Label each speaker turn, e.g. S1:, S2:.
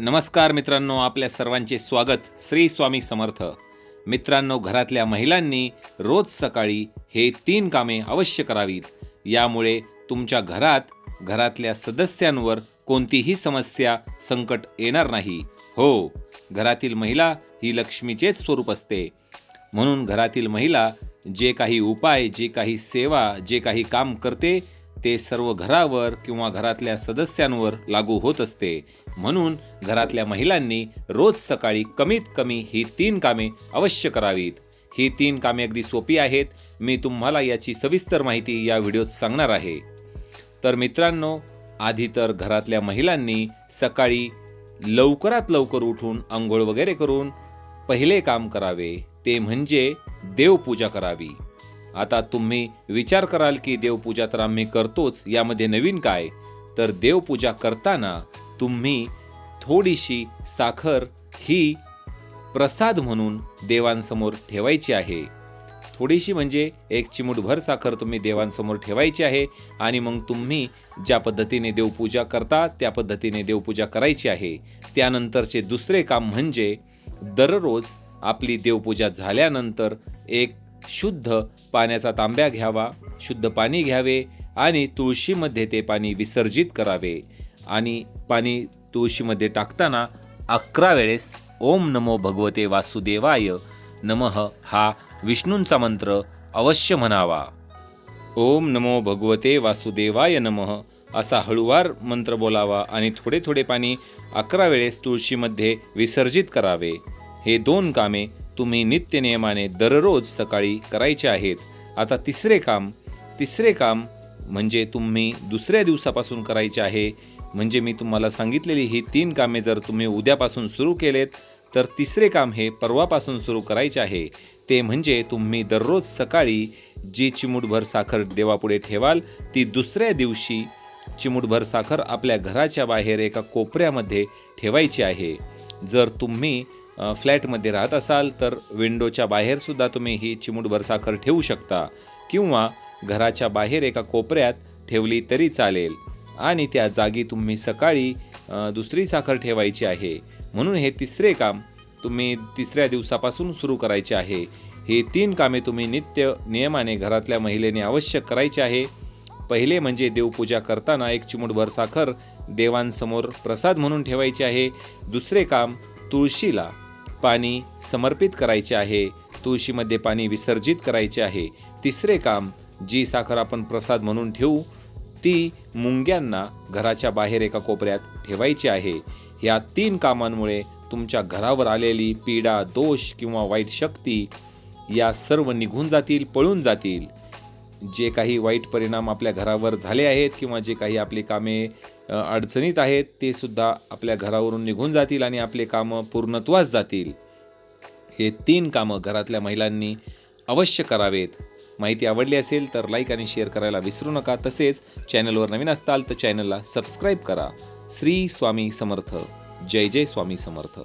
S1: नमस्कार मित्रांनो आपल्या सर्वांचे स्वागत श्री स्वामी समर्थ. मित्रांनो घरातल्या महिलांनी रोज सकाळी हे तीन कामे अवश्य करावीत. यामुळे तुमच्या घरात घरातल्या सदस्यांवर कोणतीही समस्या संकट येणार नाही. हो घरातील महिला ही लक्ष्मीचेच स्वरूप असते. म्हणून घरातील महिला जे काही उपाय जे काही सेवा जे काही काम करते ते सर्व घरावर किंवा घरातल्या सदस्यांवर लागू होत असते. म्हणून घरातल्या महिलांनी रोज सकाळी कमीत कमी ही तीन कामे अवश्य करावीत. ही तीन कामे अगदी सोपी आहेत. मी तुम्हाला याची सविस्तर माहिती या व्हिडिओत सांगणार आहे. तर मित्रांनो आधी तर घरातल्या महिलांनी सकाळी लवकरात लवकर उठून आंघोळ वगैरे करून पहिले काम करावे. ते म्हणजे देवपूजा करावी. आता तुम्ही विचार कराल की देवपूजा तर आम्ही करतोच यामध्ये नवीन काय? तर देवपूजा करताना तुम्ही थोडीशी साखर ही प्रसाद म्हणून देवांसमोर ठेवायची आहे. थोडीशी म्हणजे एक चिमूटभर साखर तुम्ही देवांसमोर ठेवायची आहे आणि मग तुम्ही ज्या पद्धतीने देवपूजा करता त्या पद्धतीने देवपूजा करायची आहे. त्यानंतरचे दुसरे काम म्हणजे दररोज आपली देवपूजा झाल्यानंतर एक शुद्ध पाण्याचा तांब्या घ्यावा शुद्ध पाणी घ्यावे आणि तुळशीमध्ये ते पाणी विसर्जित करावे. आणि पाणी तुळशीमध्ये टाकताना अकरा वेळेस ओम नमो भगवते वासुदेवाय नमः हा विष्णूंचा मंत्र अवश्य म्हणावा. ओम नमो भगवते वासुदेवाय नमः असा हळुवार मंत्र बोलावा आणि थोडे थोडे पाणी अकरा वेळेस तुळशीमध्ये विसर्जित करावे. हे दोन कामे तुम्ही नित्यनियमाने दररोज सकाळी करायचे आहेत. आता तिसरे काम तिसरे काम म्हणजे तुम्ही दुसऱ्या दिवसापासून करायचे आहे. म्हणजे मी तुम्हाला सांगितलेली ही तीन कामे जर तुम्ही उद्यापासून सुरू केलेत तर तिसरे काम हे परवापासून सुरू करायचे आहे. ते म्हणजे तुम्ही दररोज सकाळी जी चिमूटभर साखर देवापुढे ठेवाल ती दुसऱ्या दिवशी चिमूटभर साखर आपल्या घराच्या बाहेर एका कोपऱ्यामध्ये ठेवायची आहे. जर तुम्ही फ्लॅटमध्ये राहत असाल तर विंडोच्या बाहेरसुद्धा तुम्ही ही चिमूटभर साखर ठेवू शकता किंवा घराच्या बाहेर एका कोपऱ्यात ठेवली तरी चालेल. आणि त्या जागी तुम्ही सकाळी दुसरी साखर ठेवायची आहे. म्हणून हे तिसरे काम तुम्ही तिसऱ्या दिवसापासून सुरू करायचे आहे. हे तीन कामे तुम्ही नित्य नियमाने घरातल्या महिलेने अवश्य करायचे आहे. पहिले म्हणजे देवपूजा करताना एक चिमूटभर साखर देवांसमोर प्रसाद म्हणून ठेवायची आहे. दुसरे काम तुळशीला. पाणी समर्पित करायचे आहे तुळशीमध्ये पाणी विसर्जित करायचे आहे. तिसरे काम जी साखर आपण प्रसाद म्हणून ठेवू ती मुंग्यांना घराच्या बाहेर एका कोपऱ्यात ठेवायची आहे. या तीन कामांमुळे तुमच्या घरावर आलेली पीडा दोष किंवा वाईट शक्ती या सर्व निघून जातील पळून जातील. जे काही वाईट परिणाम आपल्या घरावर झाले आहेत किंवा जे काही आपली कामे अडचणीत आहेत ते सुद्धा आपल्या घरावरून निघून जातील आणि आपले कामं पूर्णत्वास जातील. हे तीन कामं घरातल्या महिलांनी अवश्य करावेत. माहिती आवडली असेल तर लाईक आणि शेअर करायला विसरू नका. तसेच चॅनलवर नवीन असताल तर चॅनलला सबस्क्राईब करा. श्री स्वामी समर्थ. जय जय स्वामी समर्थ.